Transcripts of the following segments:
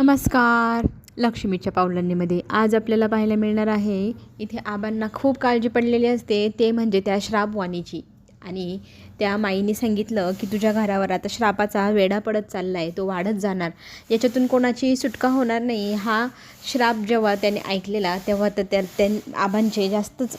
नमस्कार. लक्ष्मीच्या पावलांनीमध्ये आज आपल्याला पाहायला मिळणार आहे इथे आबांना खूप काळजी पडलेली असते ते म्हणजे त्या श्रापवाणीची. आणि त्या माईने सांगितलं की तुझ्या घरावर आता श्रापाचा वेढा पडत चालला आहे तो वाढत जाणार. याच्यातून कोणाची सुटका होणार नाही. हा श्राप जेव्हा त्याने ऐकलेला तेव्हा तर त्या त्या आबांचे जास्तच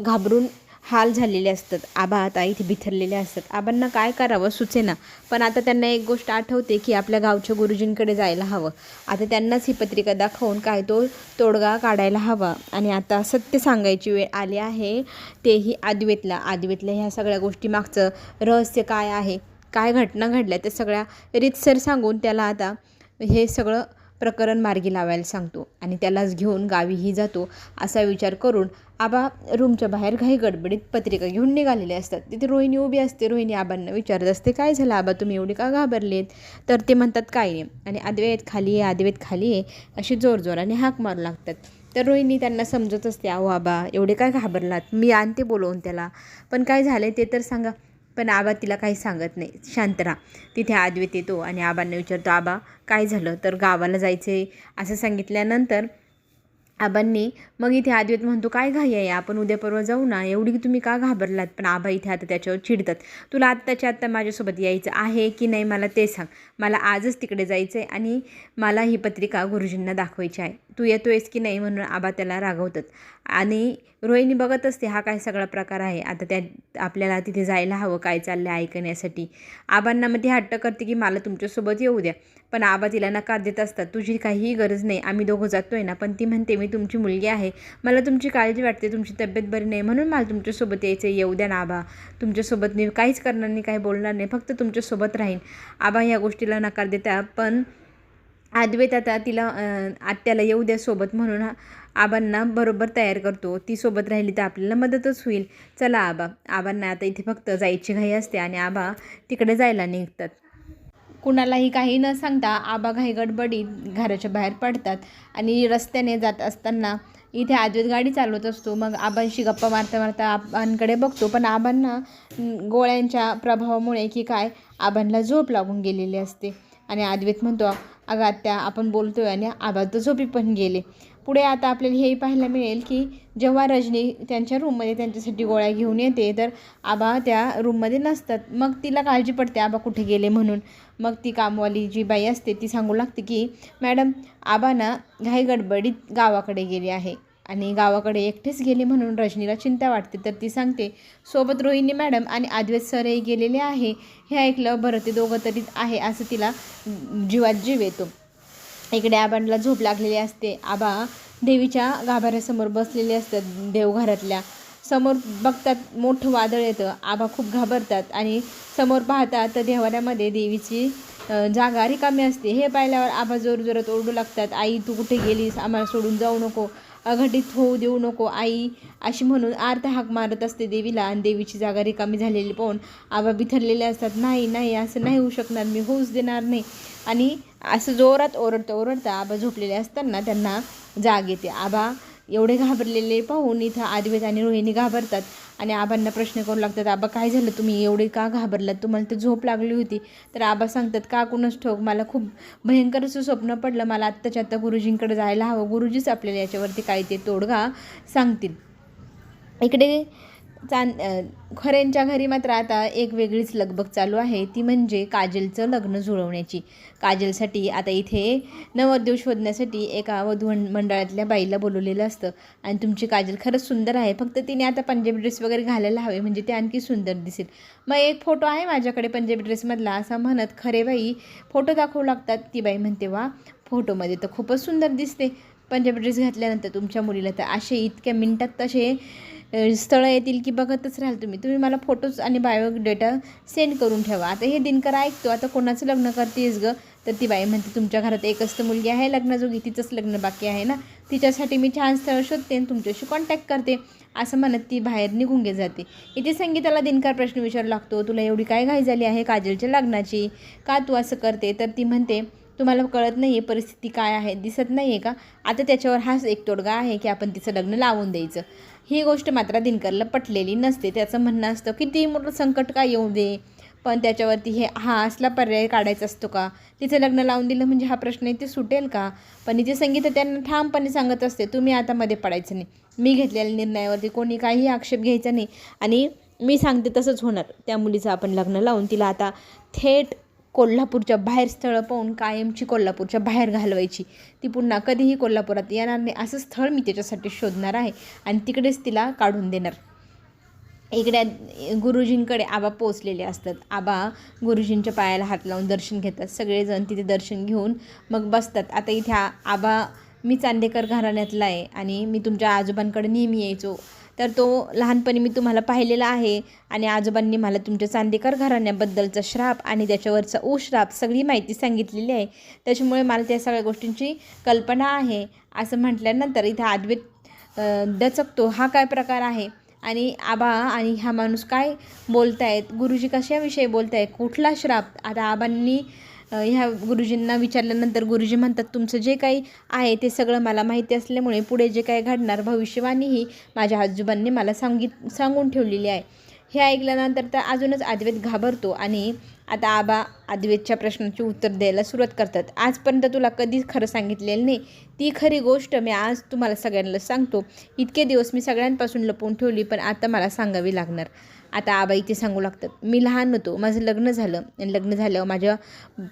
घाबरून हाल झालेले असतात. आबा आता इथे बिथरलेले असतात. आबांना काय करावं सुचेना. पण आता त्यांना एक गोष्ट आठवते की आपल्या गावच्या गुरुजींकडे जायला हवं. आता त्यांनाच ही पत्रिका दाखवून काय तो तोडगा काढायला हवा. आणि आता सत्य सांगायची वेळ आली आहे तेही आद्वेतला. आदवेतल्या ह्या सगळ्या गोष्टी मागचं रहस्य काय आहे? काय घटना घडल्या? त्या सगळ्या रीतसर सांगून त्याला आता हे सगळं प्रकरण मार्गी लावायला सांगतो आणि त्यालाच घेऊन गावीही जातो असा विचार करून आबा रूमच्या बाहेर घाई गडबडीत पत्रिका घेऊन निघालेले असतात. तिथे रोहिणी उभी असते. रोहिणी आबांना विचारत असते काय झालं आबा? तुम्ही एवढे का घाबरलेत? तर ते म्हणतात काय नाही. आणि आदवेत खाली आहे आदवेत खाली आहे अशी जोरजोराने हाक मारू लागतात. तर रोहिणी त्यांना समजत असते अहो आबा एवढे काय घाबरलात? मी आणते बोलवून त्याला. पण काय झालं ते तर सांगा. पण आबा तिला काही सांगत नाही. शांत राहा तिथे आद्वेत येतो आणि आबांना विचारतो आबा काय झालं? तर गावाला जायचे? असं सांगितल्यानंतर आबांनी मग इथे आद्वेत म्हणतो काय घाई आहे? आपण उद्या परवा जाऊ ना. एवढी तुम्ही का घाबरलात? पण आबा इथे आता त्याच्यावर चिडतात. तुला आत्ताच्या आत्ता माझ्यासोबत यायचं आहे की नाही मला ते सांग. मला आजच तिकडे जायचं आहे आणि मला ही पत्रिका गुरुजींना दाखवायची आहे. तू येतो आहेस की नाही? म्हणून आबा त्याला रागवतात. आणि रोहिणी बघत असते हा काय सगळा प्रकार आहे? आता त्या आपल्याला तिथे जायला हवं काय चाललं आहे ऐकण्यासाठी. आबांना मग ती हट्ट करते की मला तुमच्यासोबत येऊ द्या. पण आबा तिला नकार देत असतात तुझी काहीही गरज नाही आम्ही दोघं जातो आहे ना. पण ती म्हणते मी तुमची मुलगी आहे मला तुमची काळजी वाटते तुमची तब्येत बरी नाही म्हणून मला तुमच्यासोबत यायचं येऊ द्या ना आबा. तुमच्यासोबत मी काहीच करणार नाही काही बोलणार नाही फक्त तुमच्यासोबत राहीन. आबा ह्या गोष्टीला नकार देता पण आद्वेत आता तिला आत्याला येऊ द्या सोबत म्हणून आबांना बरोबर तयार करतो. ती सोबत राहिली तर आपल्याला मदतच होईल. चला आबा. आबांना आता इथे फक्त जायची घाई असते आणि आबा तिकडे जायला निघतात. कुणालाही काही न सांगता आबा घाई गडबडीत घराच्या बाहेर पडतात आणि रस्त्याने जात असताना इथे आजवेत गाडी चालवत असतो. मग आबांशी गप्पा मारता मारता आबांकडे बघतो. पण आबांना गोळ्यांच्या प्रभावामुळे की काय आबांना झोप लागून गेलेली असते. आणि आद्वेत म्हणतो अगं आत्या आपण बोलतोय आणि आबा तर झोपी पण गेले. पुढे आता आपल्याला हेही पाहायला मिळेल की जेव्हा रजनी त्यांच्या रूममध्ये त्यांच्यासाठी गोळ्या घेऊन येते तर आबा त्या रूममध्ये नसतात. मग तिला काळजी पडते आबा कुठे गेले म्हणून? मग ती कामवाली जी बाई असते ती सांगू लागते की मॅडम आबांना घाई गडबडीत गावाकडे गेले आहे आणि गावाकडे एकटेच गेले म्हणून रजनीला चिंता वाटते. तर ती सांगते सोबत रोहिणी मॅडम आणि आद्वैत सरही गेलेले आहे. हे ऐकलं बरं ते दोघं तरी आहे असं तिला जीवात जीव येतो. इकडे आबांना झोप लागलेली असते. आबा देवीच्या गाभाऱ्यासमोर बसलेले असतात देवघरातल्या. समोर बघतात मोठं वादळ येतं. आबा खूप घाबरतात आणि समोर पाहतात तर देवाऱ्यामध्ये देवीची जागा रिकामी असते. हे पाहिल्यावर आबा जोर जोरात ओरडू लागतात. आई तू कुठे गेलीस? आम्हाला सोडून जाऊ नको. अघटित होऊ देऊ नको आई. अशी म्हणून आर्त हाक मारत असते देवीला आणि देवीची जागा रिकामी झालेली पाहून आबा बिथरलेले असतात नाही नाही असं नाही होऊ शकणार मी होऊच देणार नाही. आणि असं जोरात ओरडता ओरडता आबा झोपलेले असताना त्यांना जाग येते. आबा एवढे घाबरलेले पाहून इथं आदिवेत आणि रोहिणी घाबरतात. आणि आबांना प्रश्न करू लागतात आबा काय झालं? तुम्ही एवढे का घाबरलात? तुम्हाला तर झोप लागली होती. तर आबा सांगतात का कुणच ठोक मला खूप भयंकर असं स्वप्न पडलं. मला आत्ताच्या आत्ता गुरुजींकडे जायला हवं. गुरुजीच आपल्याला याच्यावरती काय ते तोडगा सांगतील. इकडे चांद खऱ्यांच्या घरी मात्र आता एक वेगळीच लगबग चालू आहे. ती म्हणजे काजलचं लग्न जुळवण्याची. काजलसाठी आता इथे नवरदेव शोधण्यासाठी एका वधू मंडळातल्या बाईला बोलवलेलं असतं. आणि तुमची काजल खरंच सुंदर आहे. फक्त तिने आता पंजाबी ड्रेस वगैरे घालायला हवे म्हणजे ते आणखी सुंदर दिसेल. मग एक फोटो आहे माझ्याकडे पंजाबी ड्रेसमधला असं म्हणत खरे बाई फोटो दाखवू लागतात. ती बाई म्हणते वा फोटोमध्ये तर खूपच सुंदर दिसते. पंजाबी ड्रेस घातल्यानंतर तुमच्या मुलीला तर असे इतक्या मिनटात तसे स्थळं येतील की बघतच राहाल तुम्ही. तुम्ही मला फोटोज आणि बायो डेटा सेंड करून ठेवा. आता हे दिनकर ऐकतो. आता कोणाचं लग्न करतेस गं? तर ती बाई म्हणते तुमच्या घरात एकच तर मुलगी आहे लग्नाजोगी. तिचंच लग्न बाकी आहे ना? तिच्यासाठी मी छान स्थळ शोधते आणि तुमच्याशी कॉन्टॅक्ट करते. असं म्हणत ती बाहेर निघून घे जाते. इथे संगीताला दिनकर प्रश्न विचारू लागतो. तुला एवढी काय घाई झाली आहे काजलच्या लग्नाची? का तू असं करते? तर ती म्हणते तुम्हाला कळत नाही आहे परिस्थिती काय आहे? दिसत नाही आहे का? आता त्याच्यावर हाच एक तोडगा आहे की आपण तिचं लग्न लावून द्यायचं. ही गोष्ट मात्र दिनकरला पटलेली नसते. त्याचं म्हणणं असतं किती मोठं संकट काय येऊ दे? पण त्याच्यावरती हे हा असला पर्याय काढायचा असतो का? तिचं लग्न लावून दिलं म्हणजे हा प्रश्न इथे सुटेल का? पण इथे संगीत त्यांना ठामपणे सांगत असते तुम्ही आता मध्ये पडायचं नाही. मी घेतलेल्या निर्णयावरती कोणी काहीही आक्षेप घ्यायचा नाही. आणि मी सांगते तसंच होणार. त्या मुलीचं आपण लग्न लावून तिला आता थेट कोल्हापूरच्या बाहेर स्थळं पाहून कायमची कोल्हापूरच्या बाहेर घालवायची. ती पुन्हा कधीही कोल्हापुरात येणार नाही असं स्थळ मी त्याच्यासाठी शोधणार आहे आणि तिकडेच तिला काढून देणार. इकडे गुरुजींकडे आबा पोचलेले असतात. आबा गुरुजींच्या पायाला हात लावून दर्शन घेतात. सगळेजण तिथे दर्शन घेऊन मग बसतात. आता इथे आबा मी चांदेकर घराण्यातला आहे आणि मी तुमच्या आजोबांकडे नेहमी यायचो. तर तो लहानपणी मी तुम्हाला पाहिलेला आहे. आणि आजोबांनी मला तुमच्या चांदेकर घराण्याबद्दलचा श्राप आणि त्याच्यावरचा उश्राप सगळी माहिती सांगितलेली आहे. त्याच्यामुळे मला त्या सगळ्या गोष्टींची कल्पना आहे. असं म्हटल्यानंतर इथे आद्वेत दचकतो. हा काय प्रकार आहे? आणि आबा आणि हा माणूस काय बोलतायत? गुरुजी कशाविषयी बोलतायत? कुठला श्राप? आता आबांनी ह्या गुरुजींना विचारल्यानंतर गुरुजी म्हणतात तुमचं जे काही आहे ते सगळं मला माहिती असल्यामुळे पुढे जे काही घडणार भविष्यवाणीही माझ्या आजोबांनी मला सांगित सांगून ठेवलेली आहे. हे ऐकल्यानंतर तर अजूनच अद्वैत घाबरतो आणि आता आबा अद्वैतच्या प्रश्नाची उत्तर द्यायला सुरुवात करतात. आजपर्यंत तुला कधीच खरं सांगितलेलं नाही. ती खरी गोष्ट मी आज तुम्हाला सगळ्यांना सांगतो. इतके दिवस मी सगळ्यांपासून लपवून ठेवली पण आता मला सांगावी लागणार. आता आबा इथे सांगू लागतात मी लहान होतो माझं लग्न झालं. आणि लग्न झाल्यावर माझ्या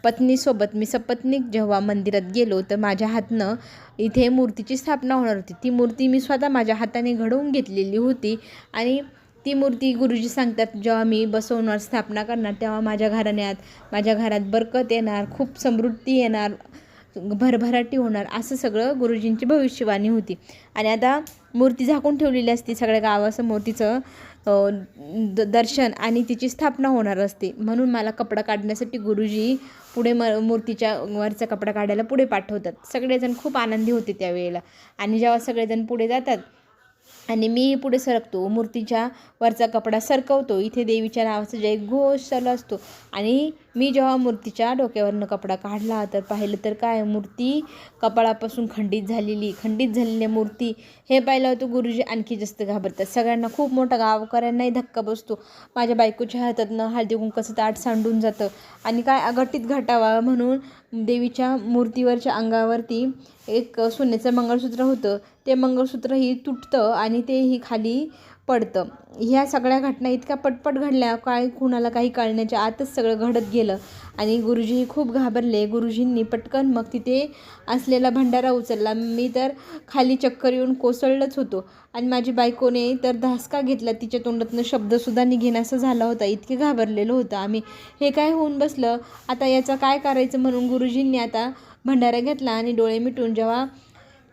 पत्नीसोबत मी सपत्नीक जेव्हा मंदिरात गेलो तर माझ्या हातनं इथे मूर्तीची स्थापना होणार होती. ती मूर्ती मी स्वतः माझ्या हाताने घडवून घेतलेली होती आणि ती मूर्ती गुरुजी सांगतात जेव्हा मी बसवणार स्थापना करणार तेव्हा माझ्या घराण्यात माझ्या घरात बरकत येणार खूप समृद्धी येणार भरभराटी होणार असं सगळं गुरुजींची भविष्यवाणी होती. आणि आता मूर्ती झाकून ठेवलेली असते सगळ्या गावासमोर तिचं द दर्शन आणि तिची स्थापना होणार असते. म्हणून मला कपडा काढण्यासाठी गुरुजी पुढे म मूर्तीच्या वरचा कपडा काढायला पुढे पाठवतात. सगळेजण खूप आनंदी होते त्यावेळेला. आणि जेव्हा सगळेजण पुढे जातात आणि मी पुढे सरकतो. मूर्तीच्या वरचा कपडा सरकवतो. इथे देवीच्या नावाचा जय घोष चालू असतो. आणि मी जेव्हा मूर्तीच्या डोक्यावरनं कपडा काढला तर पाहिलं तर काय? मूर्ती कपाळापासून खंडित झालेली. खंडित झालेली मूर्ती. हे पाहिलं होतं गुरुजी आणखी जास्त घाबरतात. सगळ्यांना खूप मोठा गावकऱ्यांनाही धक्का बसतो. माझ्या बायकोच्या हातातनं हळदी कुंकाचं ताट सांडून जातं. आणि काय अघटित घटावा म्हणून देवीच्या मूर्तीवरच्या अंगावरती एक सोन्याचं मंगळसूत्र होतं. ते मंगळसूत्रही तुटतं आणि तेही खाली पडतं. ह्या सगळ्या घटना इतक्या पटपट घडल्या काय कुणाला काही कळण्याच्या आतच सगळं घडत गेलं. आणि गुरुजीही खूप घाबरले. गुरुजींनी पटकन मग तिथे असलेला भंडारा उचलला. मी तर खाली चक्कर येऊन कोसळलंच होतो. आणि माझी बायकोने तर धासका घेतला. तिच्या तोंडातनं शब्दसुद्धा निघेनासा झाला होता. इतके घाबरलेलो होतं आम्ही. हे काय होऊन बसलं? आता याचं काय करायचं म्हणून गुरुजींनी आता भंडारा घेतला आणि डोळे मिटून जेव्हा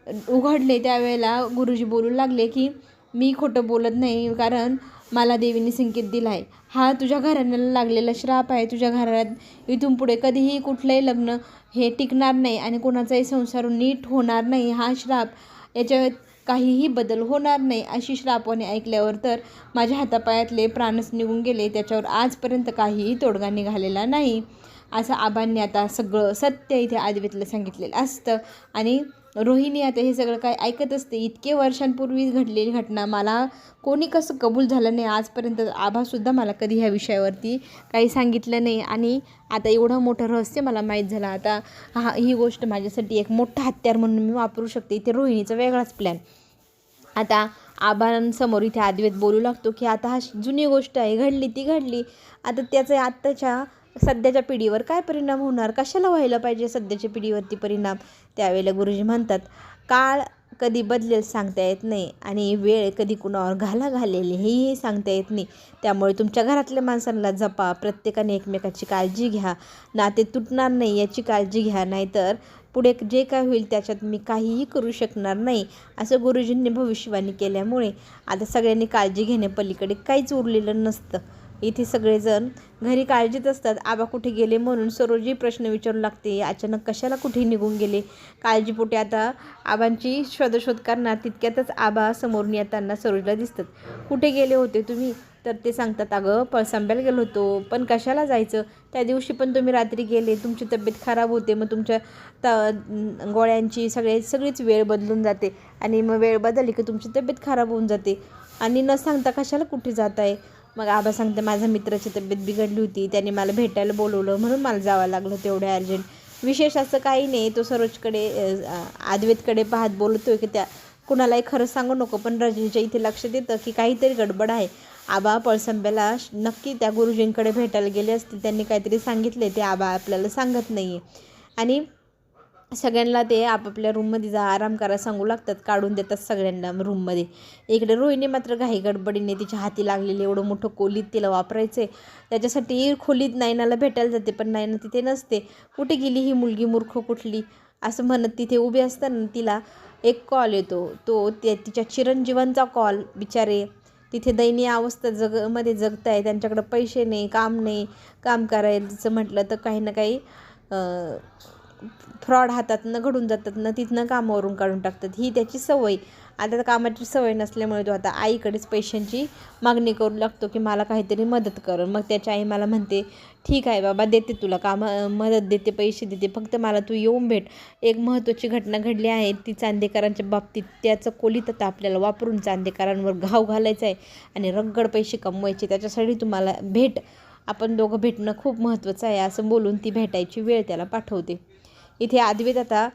उघडले त्यावेळेला गुरुजी बोलू लागले की मी खोटं बोलत नाही कारण मला देवीने संकेत दिला आहे हा तुझ्या घराण्याला लागलेला श्राप आहे. तुझ्या घरात इथून पुढे कधीही कुठलंही लग्न हे टिकणार नाही आणि कोणाचाही संसार नीट होणार नाही हा श्राप याच्या काहीही बदल होणार नाही. अशी श्रापाने ऐकल्यावर तर माझ्या हातापायातले प्राणच निघून गेले. त्याच्यावर आजपर्यंत काहीही तोडगा निघालेला नाही. असं आबांनी आता सगळं सत्य इथे आदिवेतला सांगितलेलं असतं. आणि रोहिणी आता हे सगळं काय ऐकत असते इतके वर्षांपूर्वी घडलेली घटना मला कोणी कसं कबूल झालं नाही आजपर्यंत आभासुद्धा मला कधी ह्या विषयावरती काही सांगितलं नाही. आणि आता एवढं मोठं रहस्य मला माहीत झालं. आता हा ही गोष्ट माझ्यासाठी एक मोठा हत्यार म्हणून मी वापरू शकते. इथे रोहिणीचा वेगळाच प्लॅन आता आबांसमोर इथे आदवेत बोलू लागतो की आता हा जुनी गोष्ट आहे घडली ती घडली. आता त्याचं आत्ताच्या सध्याच्या पिढीवर काय परिणाम होणार? कशाला व्हायला पाहिजे सध्याच्या पिढीवरती परिणाम? त्यावेळेला गुरुजी म्हणतात काळ कधी बदलेल सांगता येत नाही आणि वेळ कधी कुणावर घाला घालेली हेही सांगता येत नाही. त्यामुळे तुमच्या घरातल्या माणसांना जपा प्रत्येकाने एकमेकाची काळजी घ्या. नाते तुटणार नाही याची काळजी घ्या नाहीतर पुढे जे काय होईल त्याच्यात मी काहीही करू शकणार नाही असं गुरुजींनी भविष्यवाणी केल्यामुळे आता सगळ्यांनी काळजी घेण्यापलीकडे काहीच उरलेलं नसतं. इथे सगळेजण घरी काळजीत असतात. आबा कुठे गेले म्हणून सरोजी प्रश्न विचारू लागते. अचानक कशाला कुठे निघून गेले? काळजीपोटी आता आबांची शोधशोध करणार. तितक्यातच आबा समोरून येताना सरोजला दिसतात. कुठे गेले होते तुम्ही? तर ते सांगतात अगं पळसांब्याला गेलो होतो. पण कशाला जायचं? त्या दिवशी पण तुम्ही रात्री गेले. तुमची तब्येत खराब होते. मग तुमच्या त गोळ्यांची सगळे सगळीच वेळ बदलून जाते. आणि मग वेळ बदलली की तुमची तब्येत खराब होऊन जाते. आणि न सांगता कशाला कुठे जात आहे मग आबा सांगते माझ्या मित्राची तब्येत बिघडली होती त्याने मला भेटायला बोलवलं म्हणून मला जावं लागलं तेवढं अर्जंट. विशेष असं काही नाही तो सरोजकडे आदवेतकडे पाहत बोलतोय की त्या कुणालाही खरं सांगू नको पण रजनीच्या इथे लक्ष देतं की काहीतरी गडबड आहे. आबा पळसंब्याला नक्की त्या गुरुजींकडे भेटायला गेले असते त्यांनी काहीतरी सांगितले ते आबा आपल्याला सांगत नाही आहे आणि सगळ्यांना ते आपापल्या रूममध्ये जा आराम करा सांगू लागतात काढून देतात सगळ्यांना रूममध्ये इकडे रोहिणी मात्र घाई गडबडीने तिच्या हाती लागलेलं एवढं मोठं खोलीत तिला वापरायचं आहे त्याच्यासाठी खोलीत नायनाला भेटायला जाते पण नायना तिथे नसते. कुठे गेली ही मुलगी मूर्ख कुठली? असं म्हणत तिथे उभी असताना तिला एक कॉल येतो. तो त्या तिच्या चिरंजीवांचा कॉल बिचारे. तिथे दयनीय अवस्था जगमध्ये आहे त्यांच्याकडं पैसे नाही काम नाही काम करायचं म्हटलं तर काही ना काही फ्रॉड हातातनं घडून जातात ना तिथनं कामावरून काढून टाकतात. ही त्याची सवय. आता कामाची सवय नसल्यामुळे तो आता आईकडेच पैशांची मागणी करू लागतो की मला काहीतरी मदत कर. मग त्याची आई मला म्हणते ठीक आहे बाबा देते तुला काम मदत देते पैसे देते फक्त मला तू येऊन भेट. एक महत्त्वाची घटना घडली आहे ती चांदेकरांच्या बाबतीत. त्याचं कोलीत आता आपल्याला वापरून चांदेकरांवर घाव घालायचा आहे आणि रगड पैसे कमवायचे. त्याच्यासाठी तुम्हाला भेट आपण दोघं भेटणं खूप महत्त्वाचं आहे असं बोलून ती भेटायची वेळ त्याला पाठवते. इथे आदवेत आता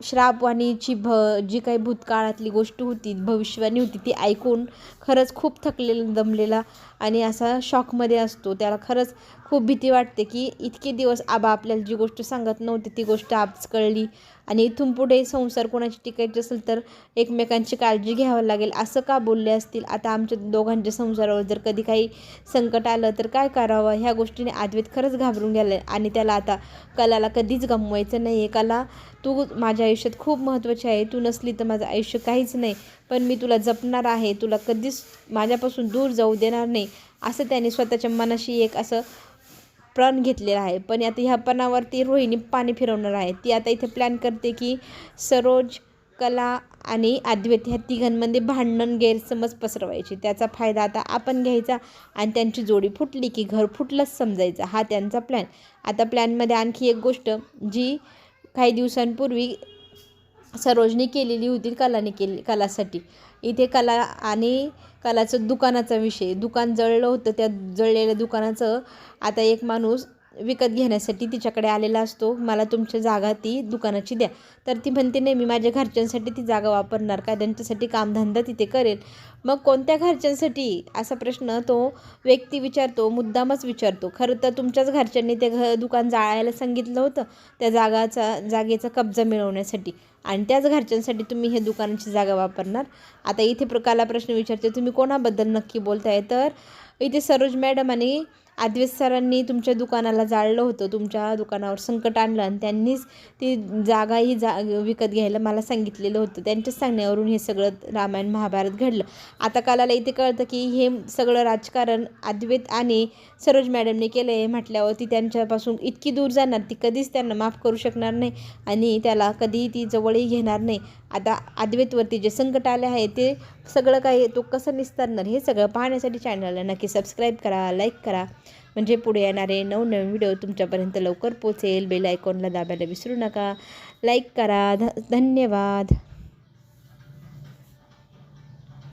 श्रापवाणीची भ जी काही भूतकाळातली गोष्ट होती भविष्यवाणी होती ती ऐकून खरंच खूप थकलेला दमलेला आणि असा शॉकमध्ये असतो. त्याला खरंच खूप भीती वाटते की इतके दिवस आबा आपल्याला जी गोष्ट सांगत नव्हती ती गोष्ट आज कळली. आणि इथून पुढे संसार कोणाची टिकायची असेल तर एकमेकांची काळजी घ्यावं लागेल असं का बोलले असतील? आता आमच्या दोघांच्या संसारावर जर कधी काही संकट आलं तर काय करावं? ह्या गोष्टीने आद्वेत खरंच घाबरून गेला आणि त्याला आता कलाला कधीच गमवायचं नाही आहे कला तू माझ्या आयुष्यात खूप महत्त्वाची आहे. तू नसली तर माझं आयुष्य काहीच नाही. पण मी तुला जपणार आहे. तुला कधीच माझ्यापासून दूर जाऊ देणार नाही. असं त्याने स्वतःच्या मनाशी एक असं प्रण घेतलेला आहे. पण आता ह्या पणावरती रोहिणी पाणी फिरवणार आहे. ती आता इथे प्लॅन करते की सरोज कला आणि अद्वैत ह्या तिघांमध्ये भांडण गैरसमज पसरवायची. त्याचा फायदा आता आपण घ्यायचा आणि त्यांची जोडी फुटली की घर फुटलंच समजायचं. हा त्यांचा प्लॅन आता प्लॅनमध्ये आणखी एक गोष्ट जी काही दिवसांपूर्वी सरोजनी केलेली होती कलाने केली कलासाठी. इथे कला आणि कलाचं दुकानाचा विषय. दुकान जळलं होतं त्या जळलेल्या दुकानाचं आता एक माणूस विकत घेण्यासाठी तिच्याकडे आलेला असतो. मला तुमची जागा ती दुकानाची द्या. तर ती म्हणते नाही मी माझ्या घरच्यांसाठी ती जागा वापरणार का? त्यांच्यासाठी कामधंदा तिथे करेल. मग कोणत्या घरच्यांसाठी? असा प्रश्न तो व्यक्ती विचारतो मुद्दामच विचारतो. खरं तर तुमच्याच घरच्यांनी ते घ दुकान जाळायला सांगितलं होतं त्या जागाचा जागेचा कब्जा मिळवण्यासाठी. आणि त्याच घरच्यांसाठी तुम्ही हे दुकानाची जागा वापरणार. आता इथे प्रकाला प्रश्न विचारते तुम्ही कोणाबद्दल नक्की बोलताय? तर इथे सरोज मॅडम आणि आदवेस सरांनी तुमच्या दुकानाला जाळलं होतं तुमच्या दुकानावर संकट आणलं आणि त्यांनीच ती जागा ही जा विकत घ्यायला मला सांगितलेलं होतं. त्यांच्याच सांगण्यावरून हे सगळं रामायण महाभारत घडलं. आता कालाला इथे कळतं की हे सगळं राजकारण अद्वैत आणि सरोज मॅडमने केलं आहे म्हटल्यावर ती त्यांच्यापासून इतकी दूर जाणार ती कधीच त्यांना माफ करू शकणार नाही आणि त्याला कधीही ती जवळही घेणार नाही. आता अद्वैतवरती जे संकट आले आहे ते सगळं काही तो कसं निस्तारणार हे सगळं पाहण्यासाठी चॅनलला नक्की सबस्क्राईब करा लाईक करा. म्हणजे पुढे येणारे नवनवीन व्हिडिओ तुमच्यापर्यंत लवकर पोचेल बेल आयकॉनला दाबायला विसरू नका. लाईक करा. ध धन्यवाद.